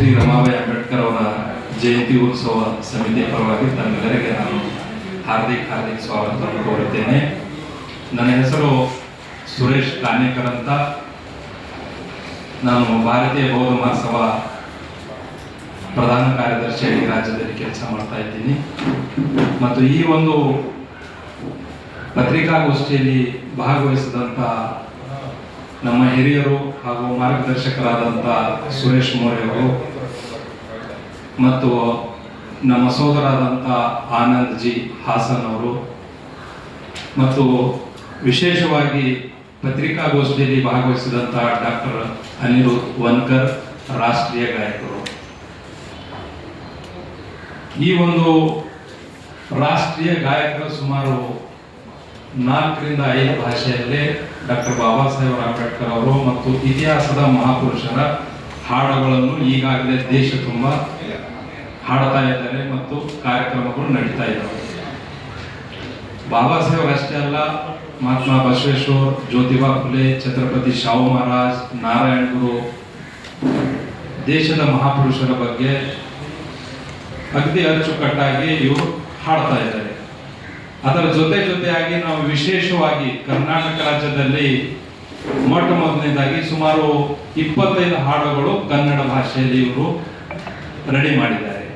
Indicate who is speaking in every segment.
Speaker 1: ರಮಾಬಾಯಿ ಅಂಬೇಡ್ಕರ್ ಅವರ ಜಯಂತಿ ಉತ್ಸವ ಸಮಿತಿ ಪರವಾಗಿ ತಮ್ಮೆಲ್ಲರಿಗೆ ನಾನು ಹಾರ್ದಿಕ್ ಹಾರ್ದಿಕ್ ಸ್ವಾಗತವನ್ನು ಕೋರುತ್ತೇನೆ. ನನ್ನ ಹೆಸರು ಸುರೇಶ್ ಕಾನೇಕರ್ ಅಂತ. ನಾನು ಭಾರತೀಯ ಬೌದ್ಧ ಮಹಾಸಭಾ ಪ್ರಧಾನ ಕಾರ್ಯದರ್ಶಿಯಾಗಿ ರಾಜ್ಯದಲ್ಲಿ ಕೆಲಸ ಮಾಡ್ತಾ ಇದ್ದೀನಿ. ಮತ್ತು ಈ ಒಂದು ಪತ್ರಿಕಾಗೋಷ್ಠಿಯಲ್ಲಿ ಭಾಗವಹಿಸಿದಂಥ ನಮ್ಮ ಹಿರಿಯರು ಹಾಗೂ ಮಾರ್ಗದರ್ಶಕರಾದಂಥ ಸುರೇಶ್ ಮೌರ್ಯ ಅವರು ಮತ್ತು ನಮ್ಮ ಸೋದರಾದಂಥ ಆನಂದ್ ಜಿ ಹಾಸನ್ ಅವರು ಮತ್ತು ವಿಶೇಷವಾಗಿ ಪತ್ರಿಕಾಗೋಷ್ಠಿಯಲ್ಲಿ ಭಾಗವಹಿಸಿದಂಥ ಡಾಕ್ಟರ್ ಅನಿರುದ್ ವನ್ಕರ್, ರಾಷ್ಟ್ರೀಯ ಗಾಯಕರು. ಈ ಒಂದು ರಾಷ್ಟ್ರೀಯ ಗಾಯಕರು ಸುಮಾರು ನಾಲ್ಕರಿಂದ ಐದು ಭಾಷೆಯಲ್ಲಿ ಡಾಕ್ಟರ್ ಬಾಬಾ ಸಾಹೇಬ್ ಅಂಬೇಡ್ಕರ್ ಅವರು ಮತ್ತು ಇತಿಹಾಸದ ಮಹಾಪುರುಷರ ಹಾಡುಗಳನ್ನು ಈಗಾಗಲೇ ದೇಶ ತುಂಬ ಹಾಡ್ತಾ ಇದ್ದಾರೆ ಮತ್ತು ಕಾರ್ಯಕ್ರಮಗಳು ನಡೀತಾ ಇದ್ದಾವೆ. ಬಾಬಾ ಸಾಹೇಬ್ ಅಷ್ಟೇ ಅಲ್ಲ, ಮಹಾತ್ಮ ಬಸವೇಶ್ವರ್, ಜ್ಯೋತಿಬಾ ಫುಲೆ, ಛತ್ರಪತಿ ಶಾಹು ಮಹಾರಾಜ್, ನಾರಾಯಣ ಗುರು, ದೇಶದ ಮಹಾಪುರುಷರ ಬಗ್ಗೆ ಅಗದಿ ಅಚ್ಚುಕಟ್ಟಾಗಿ ಇವರು ಹಾಡ್ತಾ ಇದ್ದಾರೆ. ಅದರ ಜೊತೆ ಜೊತೆಯಾಗಿ ನಾವು ವಿಶೇಷವಾಗಿ ಕರ್ನಾಟಕ ರಾಜ್ಯದಲ್ಲಿ ಮೊಟ್ಟ ಮೊದಲನೇದಾಗಿ ಸುಮಾರು ಇಪ್ಪತ್ತೈದು ಹಾಡುಗಳು ಕನ್ನಡ ಭಾಷೆಯಲ್ಲಿ ಇವರು ರೆಡಿ ಮಾಡಿದ್ದಾರೆ.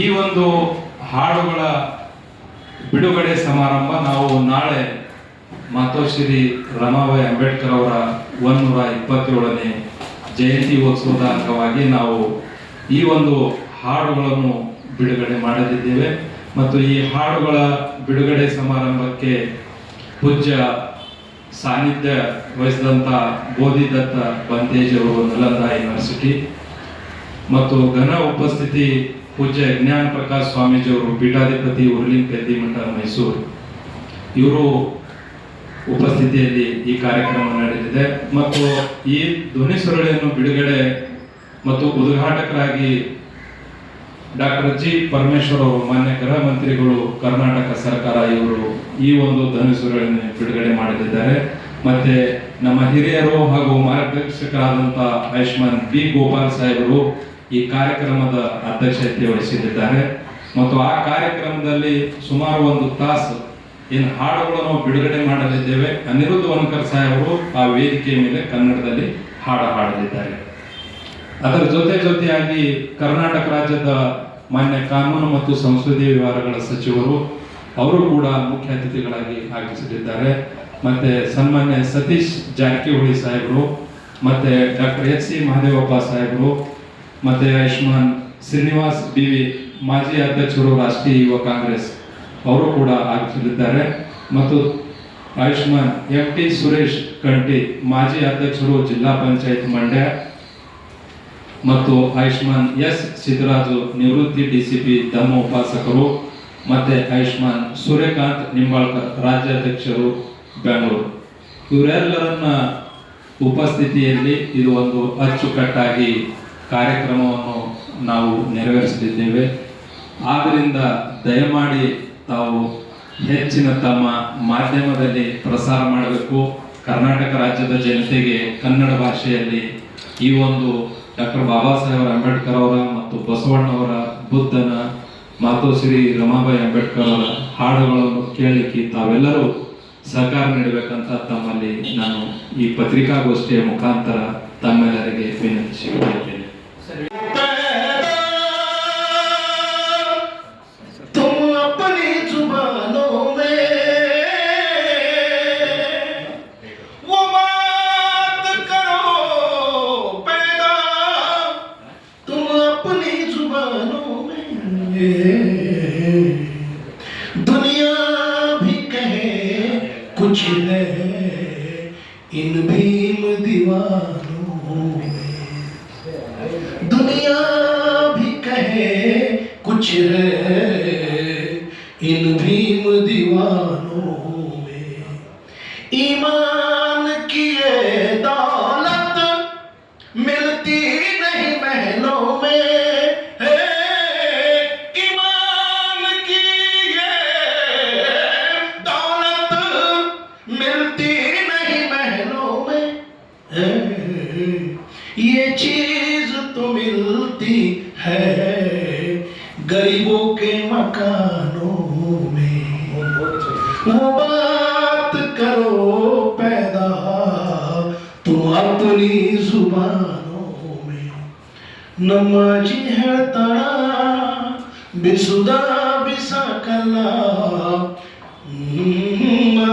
Speaker 1: ಈ ಒಂದು ಹಾಡುಗಳ ಬಿಡುಗಡೆ ಸಮಾರಂಭ ನಾವು ನಾಳೆ ಮಾತೋಶ್ರೀ ರಮಾಬಾಯಿ ಅಂಬೇಡ್ಕರ್ ಅವರ ಒಂದೂರ ಇಪ್ಪತ್ತೇಳನೇ ಜಯಂತಿ ಉತ್ಸವದ ಅಂಗವಾಗಿ ನಾವು ಈ ಒಂದು ಹಾಡುಗಳನ್ನು ಬಿಡುಗಡೆ ಮಾಡಲಿದ್ದೇವೆ. ಮತ್ತು ಈ ಹಾಡುಗಳ ಬಿಡುಗಡೆ ಸಮಾರಂಭಕ್ಕೆ ಪೂಜ್ಯ ಸಾನ್ನಿಧ್ಯ ವಹಿಸಿದಂಥ ಬೋಧಿದತ್ತ ಬಂತೇಜ್ ಅವರು ನಲಂದ ಯೂನಿವರ್ಸಿಟಿ ಮತ್ತು ಘನ ಉಪಸ್ಥಿತಿ ಪೂಜ್ಯ ಜ್ಞಾನ ಪ್ರಕಾಶ್ ಸ್ವಾಮೀಜಿ ಅವರು ಪೀಠಾಧಿಪತಿ ಉರ್ಲಿಂಗ್ ಪೆದ್ದಿಮಠ ಮೈಸೂರು. ಇವರು ಉಪಸ್ಥಿತಿಯಲ್ಲಿ ಈ ಕಾರ್ಯಕ್ರಮ ನಡೆದಿದೆ ಮತ್ತು ಈ ಧ್ವನಿ ಸುರಳಿಯನ್ನು ಬಿಡುಗಡೆ ಮತ್ತು ಉದ್ಘಾಟಕರಾಗಿ ಡಾಕ್ಟರ್ ಜಿ ಪರಮೇಶ್ವರ್ ಅವರು, ಮಾನ್ಯ ಗೃಹ ಮಂತ್ರಿಗಳು, ಕರ್ನಾಟಕ ಸರ್ಕಾರ ಇವರು ಈ ಒಂದು ಧನುಸುಗಳನ್ನು ಬಿಡುಗಡೆ ಮಾಡಲಿದ್ದಾರೆ ಮತ್ತೆ ನಮ್ಮ ಹಿರಿಯರು ಹಾಗೂ ಮಾರ್ಗದರ್ಶಕರಾದಂಥ ಆಯುಷ್ಮಾನ್ ಬಿ ಗೋಪಾಲ್ ಸಾಹೇಬರು ಈ ಕಾರ್ಯಕ್ರಮದ ಅಧ್ಯಕ್ಷತೆ ವಹಿಸಲಿದ್ದಾರೆ ಮತ್ತು ಆ ಕಾರ್ಯಕ್ರಮದಲ್ಲಿ ಸುಮಾರು ಒಂದು ತಾಸು ಏನು ಹಾಡುಗಳನ್ನು ಬಿಡುಗಡೆ ಮಾಡಲಿದ್ದೇವೆ. ಅನಿರುದ್ಧ ವನಕರ್ ಸಾಹೇಬರು ಆ ವೇದಿಕೆಯ ಮೇಲೆ ಕನ್ನಡದಲ್ಲಿ ಹಾಡು ಹಾಡಲಿದ್ದಾರೆ. ಅದರ ಜೊತೆ ಜೊತೆಯಾಗಿ ಕರ್ನಾಟಕ ರಾಜ್ಯದ ಮಾನ್ಯ ಕಾನೂನು ಮತ್ತು ಸಂಸ್ಕೃತಿ ವ್ಯವಹಾರಗಳ ಸಚಿವರು ಅವರು ಕೂಡ ಮುಖ್ಯ ಅತಿಥಿಗಳಾಗಿ ಆಗಮಿಸಲಿದ್ದಾರೆ ಮತ್ತೆ ಸನ್ಮಾನ್ಯ ಸತೀಶ್ ಜಾರಕಿಹೊಳಿ ಸಾಹೇಬರು, ಮತ್ತೆ ಡಾಕ್ಟರ್ ಎಚ್ ಸಿ ಮಹದೇವಪ್ಪ ಸಾಹೇಬರು, ಮತ್ತೆ ಆಯುಷ್ಮಾನ್ ಶ್ರೀನಿವಾಸ್ ಬಿ ವಿ ಮಾಜಿ ಅಧ್ಯಕ್ಷರು ರಾಷ್ಟ್ರೀಯ ಯುವ ಕಾಂಗ್ರೆಸ್ ಅವರು ಕೂಡ ಆಗಮಿಸಲಿದ್ದಾರೆ ಮತ್ತು ಆಯುಷ್ಮಾನ್ ಎಂ ಟಿ ಸುರೇಶ್ ಕಂಟಿ ಮಾಜಿ ಅಧ್ಯಕ್ಷರು ಜಿಲ್ಲಾ ಪಂಚಾಯತ್ ಮಂಡ್ಯ ಮತ್ತು ಆಯುಷ್ಮಾನ್ ಎಸ್ ಸಿದ್ದರಾಜು ನಿವೃತ್ತಿ ಡಿಸಿಪಿ ಧಮ್ಮ ಉಪಾಸಕರು ಮತ್ತೆ ಆಯುಷ್ಮಾನ್ ಸೂರ್ಯಕಾಂತ್ ನಿಂಬಾಳ್ಕರ್ ರಾಜ್ಯಾಧ್ಯಕ್ಷರು ಬೆಂಗಳೂರು. ಇವರೆಲ್ಲರನ್ನ ಉಪಸ್ಥಿತಿಯಲ್ಲಿ ಇದು ಒಂದು ಅಚ್ಚುಕಟ್ಟಾಗಿ ಕಾರ್ಯಕ್ರಮವನ್ನು ನಾವು ನೆರವೇರಿಸಲಿದ್ದೇವೆ ಆದ್ದರಿಂದ ದಯಮಾಡಿ ತಾವು ಹೆಚ್ಚಿನ ತಮ್ಮ ಮಾಧ್ಯಮದಲ್ಲಿ ಪ್ರಸಾರ ಮಾಡಬೇಕು. ಕರ್ನಾಟಕ ರಾಜ್ಯದ ಜನತೆಗೆ ಕನ್ನಡ ಭಾಷೆಯಲ್ಲಿ ಈ ಒಂದು ಡಾಕ್ಟರ್ ಬಾಬಾ ಸಾಹೇಬ್ ಅಂಬೇಡ್ಕರ್ ಅವರ ಮತ್ತು ಬಸವಣ್ಣವರ ಬುದ್ಧನ ಮಾತೋಶ್ರೀ ರಮಾಬಾಯಿ ಅಂಬೇಡ್ಕರ್ ಅವರ ಹಾಡುಗಳನ್ನು ಕೇಳಲಿಕ್ಕೆ ತಾವೆಲ್ಲರೂ ಸಹಕಾರ ನೀಡಬೇಕಂತ ತಮ್ಮಲ್ಲಿ ನಾನು ಈ ಪತ್ರಿಕಾಗೋಷ್ಠಿಯ ಮುಖಾಂತರ ತಮ್ಮೆಲ್ಲರಿಗೆ ವಿನಂತಿಸಿಕೊಳ್ಳುತ್ತೇನೆ
Speaker 2: अपनी जुबानों में। दुनिया भी कहे, कुछ है इन भीम दीवानों में। दुनिया भी कहे, कुछ है इन भीम दीवानों में। ईमान मिलती है गरीबों के मकानों में। वो बात करो पैदा तुम अपनी जुबानों में। नमाजी है तड़ा बिसुदा बिसा कला हम्म,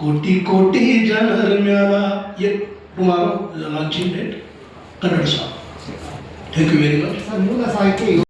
Speaker 2: कोटी कोटी जनर मेला ये तुम्हारा launching date correct sir thank you very much
Speaker 3: sir మూల సాహిత్య